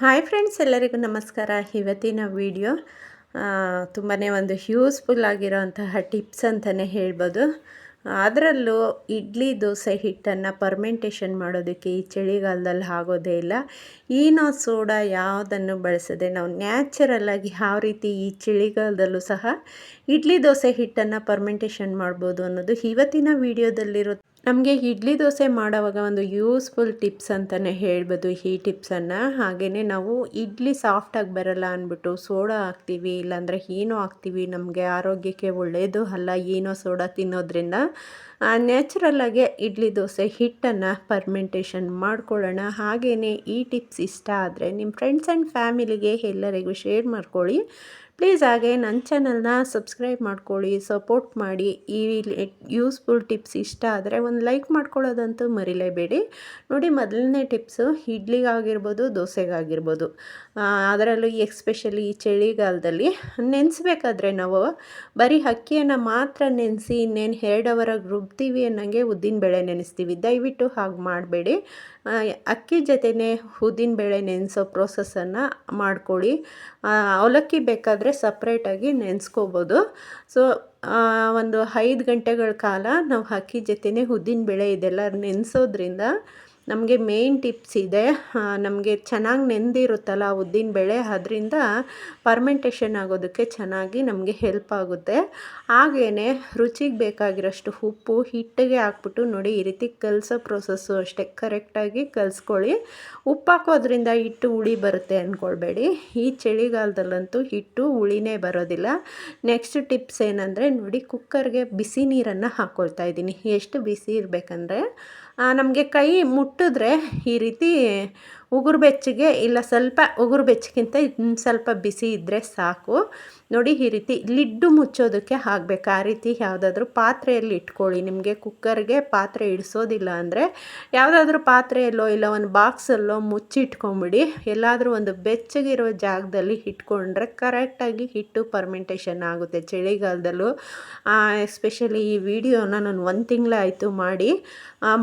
Hi friends ಎಲ್ಲರಿಗೂ ನಮಸ್ಕಾರ. ಇವತ್ತಿನ ವಿಡಿಯೋ ತುಂಬಾ ಒಂದು ಯೂಸ್ಫುಲ್ ಆಗಿರೋಂತಹ ಟಿಪ್ಸ್ ಅಂತಲೇ ಹೇಳ್ಬೋದು. ಅದರಲ್ಲೂ ಇಡ್ಲಿ ದೋಸೆ ಹಿಟ್ಟನ್ನು ಪರ್ಮೆಂಟೇಷನ್ ಮಾಡೋದಕ್ಕೆ ಈ ಚಳಿಗಾಲದಲ್ಲಿ ಆಗೋದೇ ಇಲ್ಲ. ಈನೋ ಸೋಡಾ ಯಾವುದನ್ನು ಬಳಸದೆ ನಾವು ನ್ಯಾಚುರಲ್ಲಾಗಿ ಯಾವ ರೀತಿ ಈ ಚಳಿಗಾಲದಲ್ಲೂ ಸಹ ಇಡ್ಲಿ ದೋಸೆ ಹಿಟ್ಟನ್ನು ಪರ್ಮೆಂಟೇಷನ್ ಮಾಡ್ಬೋದು ಅನ್ನೋದು ಇವತ್ತಿನ ವಿಡಿಯೋದಲ್ಲಿರೋ ನಮಗೆ ಇಡ್ಲಿ ದೋಸೆ ಮಾಡೋವಾಗ ಒಂದು ಯೂಸ್ಫುಲ್ ಟಿಪ್ಸ್ ಅಂತಲೇ ಹೇಳ್ಬೋದು ಈ ಟಿಪ್ಸನ್ನು ಹಾಗೆಯೇ ನಾವು ಇಡ್ಲಿ ಸಾಫ್ಟಾಗಿ ಬರಲ್ಲ ಅಂದ್ಬಿಟ್ಟು ಸೋಡಾ ಹಾಕ್ತೀವಿ, ಇಲ್ಲಾಂದರೆ ಏನೋ ಹಾಕ್ತೀವಿ, ನಮಗೆ ಆರೋಗ್ಯಕ್ಕೆ ಒಳ್ಳೆಯದು ಅಲ್ಲ, ಏನೋ ಸೋಡಾ ತಿನ್ನೋದ್ರಿಂದ ನ್ಯಾಚುರಲ್ಲಾಗೆ ಇಡ್ಲಿ ದೋಸೆ ಹಿಟ್ಟನ್ನು ಪರ್ಮೆಂಟೇಷನ್ ಮಾಡ್ಕೊಳ್ಳೋಣ. ಹಾಗೆಯೇ ಈ ಟಿಪ್ಸ್ ಇಷ್ಟ ಆದರೆ ನಿಮ್ಮ ಫ್ರೆಂಡ್ಸ್ ಆ್ಯಂಡ್ ಫ್ಯಾಮಿಲಿಗೆ ಎಲ್ಲರಿಗೂ ಶೇರ್ ಮಾಡ್ಕೊಳ್ಳಿ. ಪ್ಲೀಸ್ ಹಾಗೆ ನನ್ನ ಚಾನಲ್ನ ಸಬ್ಸ್ಕ್ರೈಬ್ ಮಾಡ್ಕೊಳ್ಳಿ ಸಪೋರ್ಟ್ ಮಾಡಿ. ಈ ಯೂಸ್ಫುಲ್ ಟಿಪ್ಸ್ ಇಷ್ಟ ಆದರೆ ಒಂದು ಲೈಕ್ ಮಾಡ್ಕೊಳ್ಳೋದಂತೂ ಮರಿಲೇಬೇಡಿ. ನೋಡಿ ಮೊದಲನೇ ಟಿಪ್ಸು ಇಡ್ಲಿಗಾಗಿರ್ಬೋದು, ದೋಸೆಗಾಗಿರ್ಬೋದು. ಅದರಲ್ಲೂ ಎಕ್ಸ್ಪೆಷಲಿ ಈ ಚಳಿಗಾಲದಲ್ಲಿ ನೆನೆಸ್ಬೇಕಾದ್ರೆ ನಾವು ಬರೀ ಅಕ್ಕಿಯನ್ನು ಮಾತ್ರ ನೆನೆಸಿ ಇನ್ನೇನು ಎರಡು ಅವರಾಗಿ ರುಬ್ತೀವಿ ಅನ್ನೋಂಗೆ ಉದ್ದಿನಬೇಳೆ ನೆನೆಸ್ತೀವಿ. ದಯವಿಟ್ಟು ಹಾಗೆ ಮಾಡಬೇಡಿ. ಅಕ್ಕಿ ಜೊತೆನೇ ಉದ್ದಿನಬೇಳೆ ನೆನೆಸೋ ಪ್ರೋಸೆಸ್ಸನ್ನು ಮಾಡ್ಕೊಳ್ಳಿ. ಅವಲಕ್ಕಿ ಬೇಕಾದರೆ ಸಪ್ರೇಟಾಗಿ ನೆನೆಸ್ಕೋಬೋದು. ಸೊ ಒಂದು ಐದು ಗಂಟೆಗಳ ಕಾಲ ನಾವು ಅಕ್ಕಿ ಜೊತೆನೇ ಉದ್ದಿನಬೇಳೆ ಇದೆಲ್ಲ ನೆನೆಸೋದ್ರಿಂದ ನಮಗೆ ಮೇನ್ ಟಿಪ್ಸ್ ಇದೆ. ನಮಗೆ ಚೆನ್ನಾಗಿ ನೆಂದಿರುತ್ತಲ್ಲ ಉದ್ದಿನ ಬೇಳೆ, ಅದರಿಂದ ಪರ್ಮೆಂಟೇಷನ್ ಆಗೋದಕ್ಕೆ ಚೆನ್ನಾಗಿ ನಮಗೆ ಹೆಲ್ಪ್ ಆಗುತ್ತೆ. ಹಾಗೇ ರುಚಿಗೆ ಬೇಕಾಗಿರೋಷ್ಟು ಉಪ್ಪು, ಹಿಟ್ಟಿಗೆ ಹಾಕ್ಬಿಟ್ಟು ನೋಡಿ ಈ ರೀತಿ ಕಲಸೋ ಪ್ರೊಸೆಸ್ಸು ಅಷ್ಟೇ. ಕರೆಕ್ಟಾಗಿ ಕಲಿಸ್ಕೊಳ್ಳಿ. ಉಪ್ಪು ಹಾಕೋದ್ರಿಂದ ಹಿಟ್ಟು ಹುಳಿ ಬರುತ್ತೆ ಅಂದ್ಕೊಳ್ಬೇಡಿ ಈ ಚಳಿಗಾಲದಲ್ಲಂತೂ ಹಿಟ್ಟು ಹುಳಿನೇ ಬರೋದಿಲ್ಲ. ನೆಕ್ಸ್ಟ್ ಟಿಪ್ಸ್ ಏನಂದರೆ ನೋಡಿ ಕುಕ್ಕರ್ಗೆ ಬಿಸಿ ನೀರನ್ನು ಹಾಕ್ಕೊಳ್ತಾ ಇದ್ದೀನಿ. ಎಷ್ಟು ಬಿಸಿ ಇರಬೇಕಂದ್ರೆ ನಮಗೆ ಕೈ ಮುಟ್ಟಿದ್ರೆ ಈ ರೀತಿ ಉಗುರು ಬೆಚ್ಚಗೆ ಇಲ್ಲ ಸ್ವಲ್ಪ ಉಗುರು ಬೆಚ್ಚಗಿಂತ ಸ್ವಲ್ಪ ಬಿಸಿ ಇದ್ದರೆ ಸಾಕು. ನೋಡಿ ಈ ರೀತಿ ಲಿಡ್ಡು ಮುಚ್ಚೋದಕ್ಕೆ ಹಾಕಬೇಕು. ಆ ರೀತಿ ಯಾವುದಾದ್ರೂ ಪಾತ್ರೆಯಲ್ಲಿ ಇಟ್ಕೊಳ್ಳಿ. ನಿಮಗೆ ಕುಕ್ಕರ್ಗೆ ಪಾತ್ರೆ ಇಡಿಸೋದಿಲ್ಲ ಅಂದರೆ ಯಾವುದಾದ್ರೂ ಪಾತ್ರೆಯಲ್ಲೋ ಇಲ್ಲ ಒಂದು ಬಾಕ್ಸಲ್ಲೋ ಮುಚ್ಚಿಟ್ಕೊಂಬಿಡಿ ಎಲ್ಲಾದರೂ ಒಂದು ಬೆಚ್ಚಗಿರೋ ಜಾಗದಲ್ಲಿ ಇಟ್ಕೊಂಡ್ರೆ ಕರೆಕ್ಟಾಗಿ ಹಿಟ್ಟು ಪರ್ಮೆಂಟೇಷನ್ ಆಗುತ್ತೆ. ಚಳಿಗಾಲದಲ್ಲೂ ಎಸ್ಪೆಷಲಿ ಈ ವಿಡಿಯೋನ ನಾನು ಒಂದು ತಿಂಗಳಾಯಿತು ಮಾಡಿ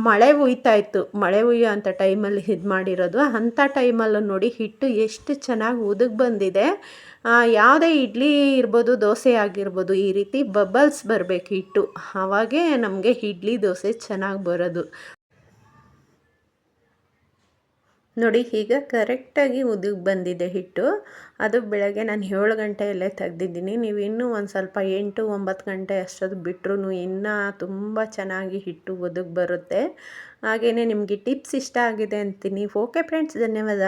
ಮಳೆ ಉಯ್ತಾಯಿತ್ತು ಮಳೆ ಉಯ್ಯೋ ಅಂಥ ಟೈಮಲ್ಲಿ ಇದು ಮಾಡಿರೋದು ಅಂಥ ಟೈಮಲ್ಲೂ ನೋಡಿ ಹಿಟ್ಟು ಎಷ್ಟು ಚೆನ್ನಾಗಿ ಉದುಗ್ ಬಂದಿದೆ. ಯಾವುದೇ ಇಡ್ಲಿ ಇರ್ಬೋದು, ದೋಸೆ ಆಗಿರ್ಬೋದು, ಈ ರೀತಿ ಬಬಲ್ಸ್ ಬರಬೇಕು ಹಿಟ್ಟು. ಆವಾಗೇ ನಮಗೆ ಇಡ್ಲಿ ದೋಸೆ ಚೆನ್ನಾಗಿ ಬರೋದು. ನೋಡಿ, ಈಗ ಕರೆಕ್ಟಾಗಿ ಉದುಗ್ ಬಂದಿದೆ ಹಿಟ್ಟು. ಅದು ಬೆಳಗ್ಗೆ ನಾನು ಏಳು ಗಂಟೆಯಲ್ಲೇ ತೆಗ್ದಿದ್ದೀನಿ. ನೀವು ಇನ್ನೂ ಒಂದು ಸ್ವಲ್ಪ ಎಂಟು, ಒಂಬತ್ತು ಗಂಟೆ ಅಷ್ಟೊತ್ತು ಬಿಟ್ಟರು ಇನ್ನೂ ತುಂಬ ಚೆನ್ನಾಗಿ ಹಿಟ್ಟು ಒದಗಿ ಬರುತ್ತೆ. ಹಾಗೆಯೇ ನಿಮಗೆ ಟಿಪ್ಸ್ ಇಷ್ಟ ಆಗಿದೆ ಅಂತೀನಿ. ಓಕೆ ಫ್ರೆಂಡ್ಸ್ ಧನ್ಯವಾದ.